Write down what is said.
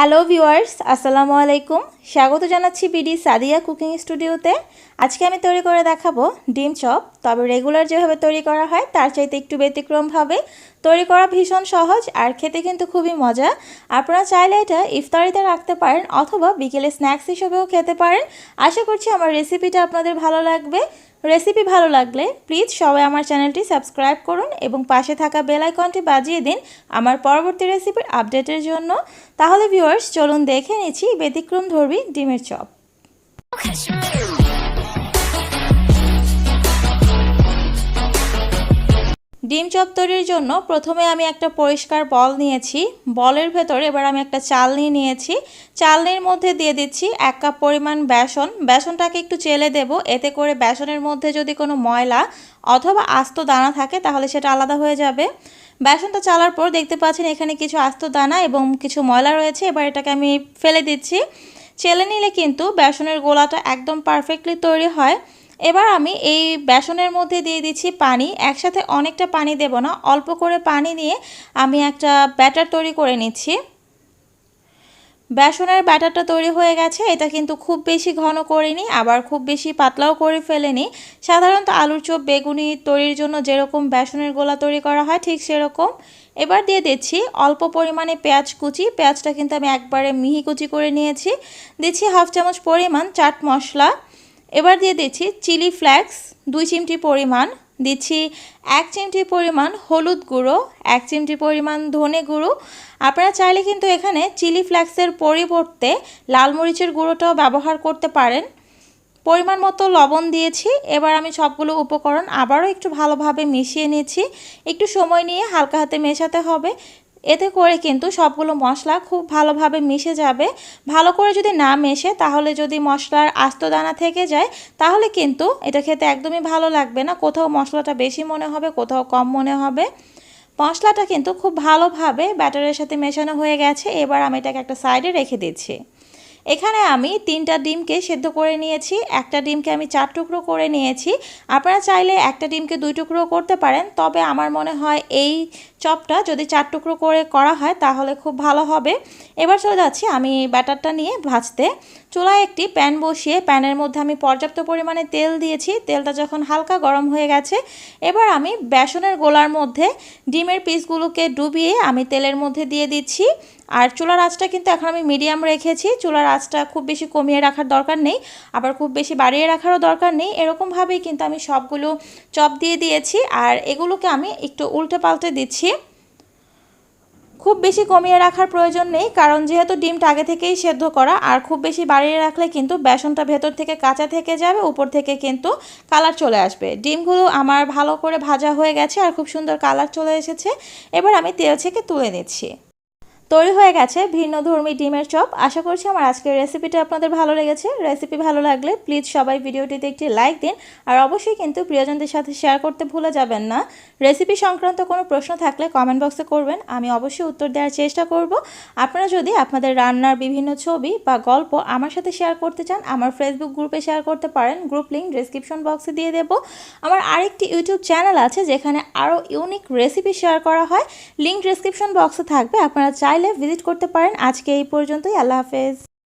Hello viewers আসসালামু আলাইকুম স্বাগত জানাচ্ছি বিডি সাদিয়া কুকিং স্টুডিওতে। আজকে আমি তৈরি করে দেখাবো ডিম চপ। তবে রেগুলার যেভাবে তৈরি করা হয়, তার চাইতে একটু ব্যতিক্রমভাবে তৈরি করা ভীষণ সহজ আর খেতে কিন্তু খুবই মজা। আপনারা চাইলে এটা ইফতারিতে রাখতে পারেন অথবা বিকেলে স্ন্যাক্স হিসেবেও খেতে পারেন। আশা করছি আমার রেসিপিটা আপনাদের ভালো লাগবে। রেসিপি ভালো লাগলে প্লিজ সবাই আমার চ্যানেলটি সাবস্ক্রাইব করুন এবং পাশে থাকা বেল আইকনটি বাজিয়ে দিন আমার পরবর্তী রেসিপির আপডেটের জন্য। তাহলে ভিউয়ার্স, চলুন দেখে নিচ্ছি ব্যতিক্রম ধর্বী ডিমের চপ। ডিম চপ তৈরির জন্য প্রথমে আমি একটা পরিষ্কার বল নিয়েছি। বলের ভেতরে এবার আমি একটা চালনি নিয়েছি। চালনির মধ্যে দিয়ে দিচ্ছি এক কাপ পরিমাণ বেসন। বেসনটাকে একটু চেলে দেব। এতে করে বেসনের মধ্যে যদি কোনো ময়লা অথবা আস্ত দানা থাকে তাহলে সেটা আলাদা হয়ে যাবে। বেসনটা চালার পর দেখতে পাচ্ছেন এখানে কিছু আস্ত দানা এবং কিছু ময়লা রয়েছে। এবার এটাকে আমি ফেলে দিচ্ছি। চেলে নিলে কিন্তু বেসনের গোলাটা একদম পারফেক্টলি তৈরি হয়। এবার আমি এই বেসনের মধ্যে দিয়ে দিচ্ছি পানি। একসাথে অনেকটা পানি দেব না, অল্প করে পানি নিয়ে আমি একটা ব্যাটার তৈরি করে নিচ্ছি। বেসনের ব্যাটারটা তৈরি হয়ে গেছে, এটা কিন্তু খুব বেশি ঘন করিনি, আবার খুব বেশি পাতলাও করে ফেলেনি। সাধারণত আলুর চপ বেগুনি তৈরির জন্য যেরকম বেসনের গোলা তৈরি করা হয়, ঠিক সেরকম। এবার দিয়ে দিচ্ছি অল্প পরিমাণে পেঁয়াজ কুচি, পেঁয়াজটা কিন্তু আমি একবারে মিহি কুচি করে নিয়েছি। দিচ্ছি হাফ চামচ পরিমাণ চাট মশলা। এবার দিয়ে দিচ্ছি চিলি ফ্লেক্স, দুই চিমটি পরিমাণ। দিচ্ছি এক চিমটি পরিমাণ হলুদ গুঁড়ো, এক চিমটি পরিমাণ ধনে গুঁড়ো। আপনারা চাইলে কিন্তু এখানে চিলি ফ্লেক্সের পরিবর্তে লাল মরিচের গুঁড়োটাও ব্যবহার করতে পারেন। পরিমাণ মতো লবণ দিয়েছি, এবার আমি সবগুলো উপকরণ আবারও একটু ভালোভাবে মিশিয়ে নিয়েছি একটু সময় নিয়ে হালকা হাতে মেশাতে হবে। এতে করে কিন্তু সবগুলো মশলা খুব ভালোভাবে মিশে যাবে। ভালো করে যদি না মেশে তাহলে যদি মশলার আস্ত দানা থেকে যায়, তাহলে কিন্তু এটা খেতে একদমই ভালো লাগবে না। কোথাও মশলাটা বেশি মনে হবে, কোথাও কম মনে হবে। মশলাটা কিন্তু খুব ভালোভাবে ব্যাটারের সাথে মেশানো হয়ে গেছে। এবার আমি এটাকে একটা সাইডে রেখে দিচ্ছি। এখানে আমি তিনটা ডিমকে সেদ্ধ করে নিয়েছি, একটা ডিমকে আমি চার টুকরো করে নিয়েছি। আপনারা চাইলে একটা ডিমকে দুই টুকরো করতে পারেন, তবে আমার মনে হয় এই চপটা যদি চার টুকরো করে করা হয় তাহলে খুব ভালো হবে। এবার চলে যাচ্ছি আমি ব্যাটারটা নিয়ে ভাজতে। চুলায় একটি প্যান বসিয়ে প্যানের মধ্যে আমি পর্যাপ্ত পরিমাণে তেল দিয়েছি। তেলটা যখন হালকা গরম হয়ে গেছে, এবার আমি বেসনের গোলার মধ্যে ডিমের পিসগুলোকে ডুবিয়ে আমি তেলের মধ্যে দিয়ে দিচ্ছি। আর চুলার আঁচটা কিন্তু এখন আমি মিডিয়াম রেখেছি। চুলার আঁচটা খুব বেশি কমিয়ে রাখার দরকার নেই, আবার খুব বেশি বাড়িয়ে রাখারও দরকার নেই। এরকমভাবেই কিন্তু আমি সবগুলো চপ দিয়ে দিয়েছি, আর এগুলোকে আমি একটু উল্টে পাল্টে দিচ্ছি। খুব বেশি কমিয়ে রাখার প্রয়োজন নেই, কারণ যেহেতু ডিমটা আগে থেকেই সেদ্ধ করা, আর খুব বেশি বাড়িয়ে রাখলে কিন্তু বেসনটা ভেতর থেকে কাঁচা থেকে যাবে, উপর থেকে কিন্তু কালার চলে আসবে। ডিমগুলো আমার ভালো করে ভাজা হয়ে গেছে, আর খুব সুন্দর কালার চলে এসেছে। এবার আমি তেল থেকে তুলে নিচ্ছি। তৈরি হয়ে গেছে ভিন্ন ধর্মী ডিমের চপ। আশা করছি আমার আজকের রেসিপিটা আপনাদের ভালো লেগেছে। রেসিপি ভালো লাগলে প্লিজ সবাই ভিডিওটিতে একটি লাইক দিন। আর অবশ্যই কিন্তু প্রিয়জনদের সাথে শেয়ার করতে ভুলে যাবেন না। রেসিপি সংক্রান্ত কোনো প্রশ্ন থাকলে কমেন্ট বক্সে করবেন। আমি অবশ্যই উত্তর দেওয়ার চেষ্টা করব। আপনারা যদি আপনাদের রান্নার বিভিন্ন ছবি বা গল্প আমার সাথে শেয়ার করতে চান, আমার ফেসবুক গ্রুপে শেয়ার করতে পারেন। গ্রুপ লিঙ্ক ডিসক্রিপশন বক্সে দিয়ে দেবো। আমার আরেকটি ইউটিউব চ্যানেল আছে, যেখানে আরও ইউনিক রেসিপি শেয়ার করা হয়। লিঙ্ক ডিসক্রিপশন বক্সে থাকবে। আপনারা চাই চাইলে ভিজিট করতে পারেন। আজকে এই পর্যন্তই আল্লাহ হাফেজ।